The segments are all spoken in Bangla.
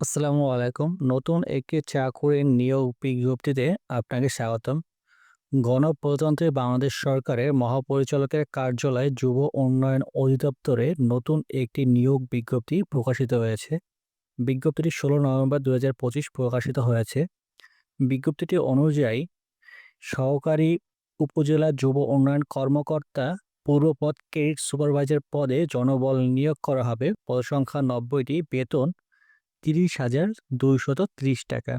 আসসালামু আলাইকুম। নতুন একটি চাকুরির নিয়োগ বিজ্ঞপ্তিতে আপনাকে স্বাগতম। গণপ্রজাতন্ত্রী বাংলাদেশ সরকারের মহাপরিচালকের কার্যালয়ে যুব উন্নয়ন অধিদপ্তরে নতুন একটি নিয়োগ বিজ্ঞপ্তি প্রকাশিত হয়েছে। বিজ্ঞপ্তিটি ষোলো নভেম্বর দুই হাজার পঁচিশ প্রকাশিত হয়েছে। বিজ্ঞপ্তিটি অনুযায়ী সহকারী উপজেলা যুব উন্নয়ন কর্মকর্তা পূর্বপদ ক্রেডিট সুপারভাইজার পদে জনবল নিয়োগ করা হবে। পদসংখ্যা নব্বইটি, বেতন তিরিশ হাজার দুইশত ত্রিশ টাকা।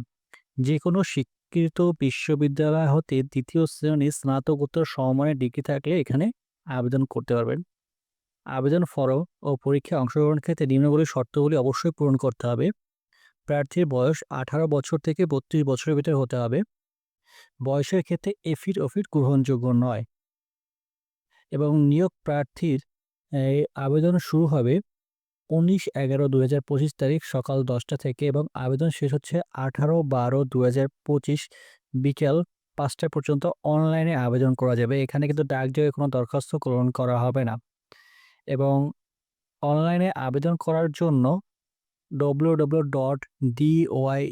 যে কোনো স্বীকৃত বিশ্ববিদ্যালয় হতে দ্বিতীয় শ্রেণির স্নাতকোত্তর সমমানের ডিগ্রি থাকলে এখানে আবেদন করতে পারবেন। আবেদন ফরম ও পরীক্ষায় অংশগ্রহণের ক্ষেত্রে নিম্নগুলি শর্তগুলি অবশ্যই পূরণ করতে হবে। প্রার্থীর বয়স আঠারো বছর থেকে বত্রিশ বছরের ভিতরে হতে হবে। বয়সের ক্ষেত্রে এফিড ওফিড গ্রহণযোগ্য নয়। এবং নিয়োগ প্রার্থীর আবেদন শুরু হবে উনিশ এগারো দু হাজার পঁচিশ তারিখ সকাল দশটা থেকে এবং আবেদন শেষ হচ্ছে আঠারো বারো দু হাজার পঁচিশ বিকেল পাঁচটা পর্যন্ত অনলাইনে আবেদন করা যাবে। এখানে কিন্তু ডাকযোগে কোনো দরখাস্ত গ্রহণ করা হবে না। এবং অনলাইনে আবেদন করার জন্য W W dot D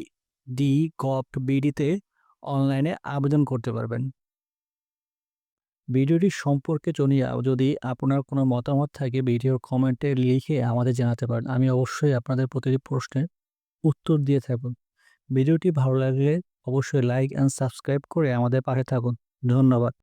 Y D বিডিতে অনলাইনে আবেদন করতে পারবেন। ভিডিওটি সম্পর্কে জনিয়া যদি আপনার কোনো মতামত থাকে, ভিডিওর কমেন্টে লিখে আমাদের জানাতে পারেন। আমি অবশ্যই আপনাদের প্রতিটি প্রশ্নের উত্তর দিয়ে থাকুন। ভিডিওটি ভালো লাগলে অবশ্যই লাইক অ্যান্ড সাবস্ক্রাইব করে আমাদের পাশে থাকুন। ধন্যবাদ।